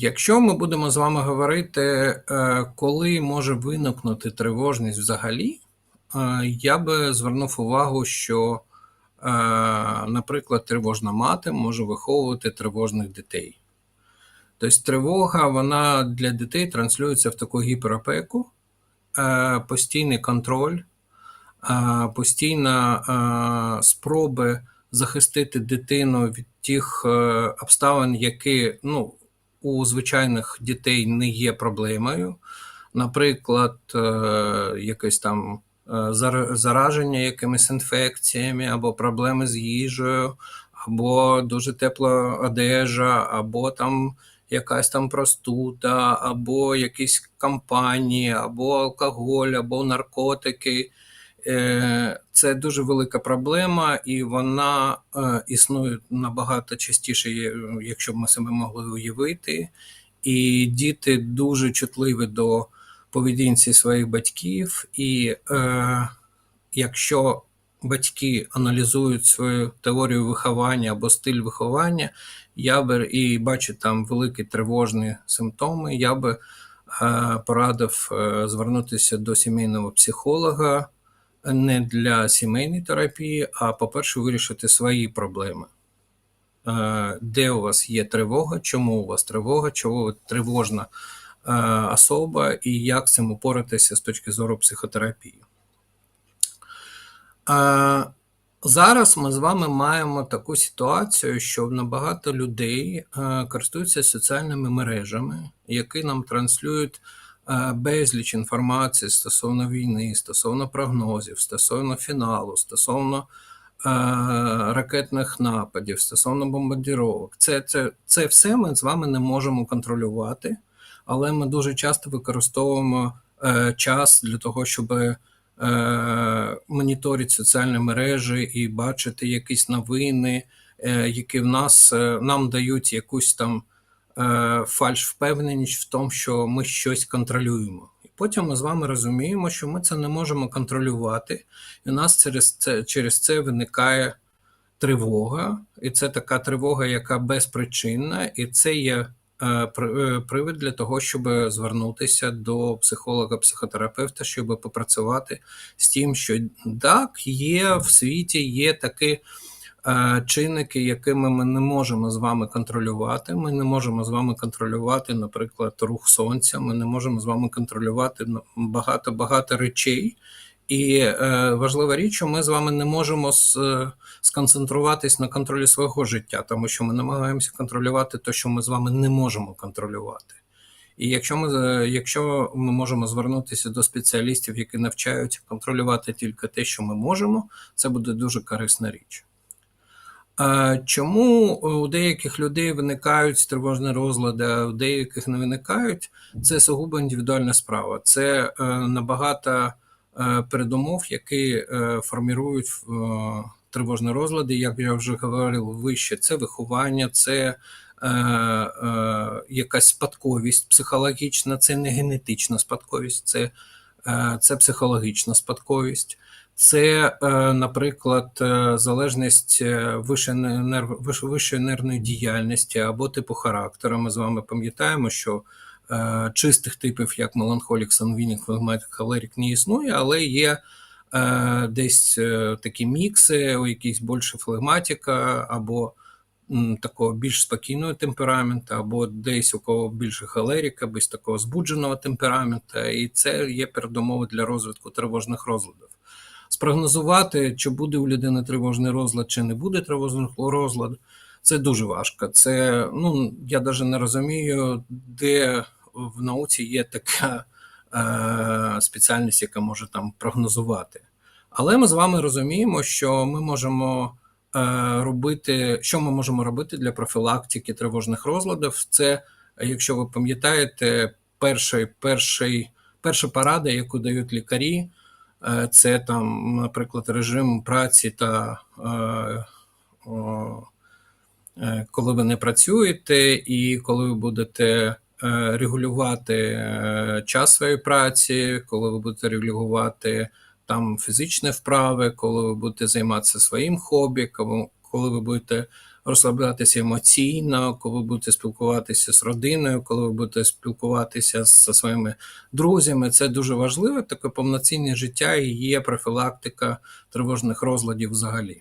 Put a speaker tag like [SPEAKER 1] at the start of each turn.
[SPEAKER 1] Якщо ми будемо з вами говорити, е, коли може виникнути тривожність взагалі, е, я би звернув увагу, що, е, наприклад, тривожна мати може виховувати тривожних дітей. Тобто тривога вона для дітей транслюється в таку гіперопеку, постійний контроль, постійна спроби захистити дитину від тих обставин, які ну, у звичайних дітей не є проблемою. Наприклад, е, якесь там е, зараження якимись інфекціями, або проблеми з їжею, або дуже тепла одежа, або там якась там простуда, або якісь кампанії, або алкоголь, або наркотики. Е, це дуже велика проблема, і вона е, існує набагато частіше, якщо б ми себе могли уявити. І діти дуже чутливі до поведінці своїх батьків. І е, якщо батьки аналізують свою теорію виховання або стиль виховання, я би і бачу там великі тривожні симптоми, я би е, порадив е, звернутися до сімейного психолога не для сімейної терапії, а, по-перше, вирішити свої проблеми. Де у вас є тривога, чому у вас тривога, чого тривожна особа, і як цим упоратися з точки зору психотерапії. Зараз ми з вами маємо таку ситуацію, що набагато людей користуються соціальними мережами, які нам транслюють безліч інформації стосовно війни, стосовно прогнозів, стосовно фіналу, стосовно е, ракетних нападів, стосовно бомбардіровок. Це, це, Це все ми з вами не можемо контролювати, але ми дуже часто використовуємо е, час для того, щоб моніторити соціальні мережі і бачити якісь новини, які в нас нам дають якусь там. Е, фальш впевненість в тому, що ми щось контролюємо. І потім ми з вами розуміємо, що ми це не можемо контролювати, і у нас через це через це виникає тривога, і це така тривога, яка безпричинна, і це є е, е, привід для того, щоб звернутися до психолога-психотерапевта, щоб попрацювати з тим, що так, є в світі є такі чинники, якими ми не можемо з вами контролювати. Ми не можемо з вами контролювати, наприклад, рух сонця. Ми не можемо з вами контролювати багато багато речей. І е, важлива річ, що ми з вами не можемо с, сконцентруватись на контролі свого життя, тому що ми намагаємося контролювати те, що ми з вами не можемо контролювати. І якщо ми якщо ми можемо звернутися до спеціалістів, які навчають контролювати тільки те, що ми можемо, це буде дуже корисна річ. Чому у деяких людей виникають тривожні розлади, а у деяких не виникають, це сугубо індивідуальна справа. Це е, набагато е, передумов, які е, формірують тривожні розлади, як я вже говорив вище, це виховання, це якась спадковість психологічна, це не генетична спадковість, це, це психологічна спадковість. Це, е, наприклад, е, залежність е, вищої нервної діяльності або типу характеру. Ми з вами пам'ятаємо, що чистих типів, як меланхолік, сангвінік, флегматик, холерік, не існує, але є десь такі мікси, у якісь більше флегматика, або такого більш спокійного темпераменту, або десь у кого більше холеріка, без такого збудженого темпераменту, і це є передумови для розвитку тривожних розладів спрогнозувати, чи буде у людини тривожний розлад, чи не буде тривожний розлад, це дуже важко. Це ну я навіть не розумію, де в науці є така е, спеціальність, яка може там прогнозувати. Але ми з вами розуміємо, що ми можемо е, робити, що ми можемо робити для профілактики тривожних розладів. Це, якщо ви пам'ятаєте, перший, перший, перша порада, яку дають лікарі, це там, наприклад, режим праці та е, е, коли ви не працюєте, і коли ви будете регулювати час своєї праці, коли ви будете регулювати там фізичні вправи, коли ви будете займатися своїм хобі, коли ви будете розслаблятися емоційно, коли ви будете спілкуватися з родиною, коли ви будете спілкуватися зі своїми друзями. Це дуже важливо. Таке повноцінне життя і є профілактика тривожних розладів взагалі.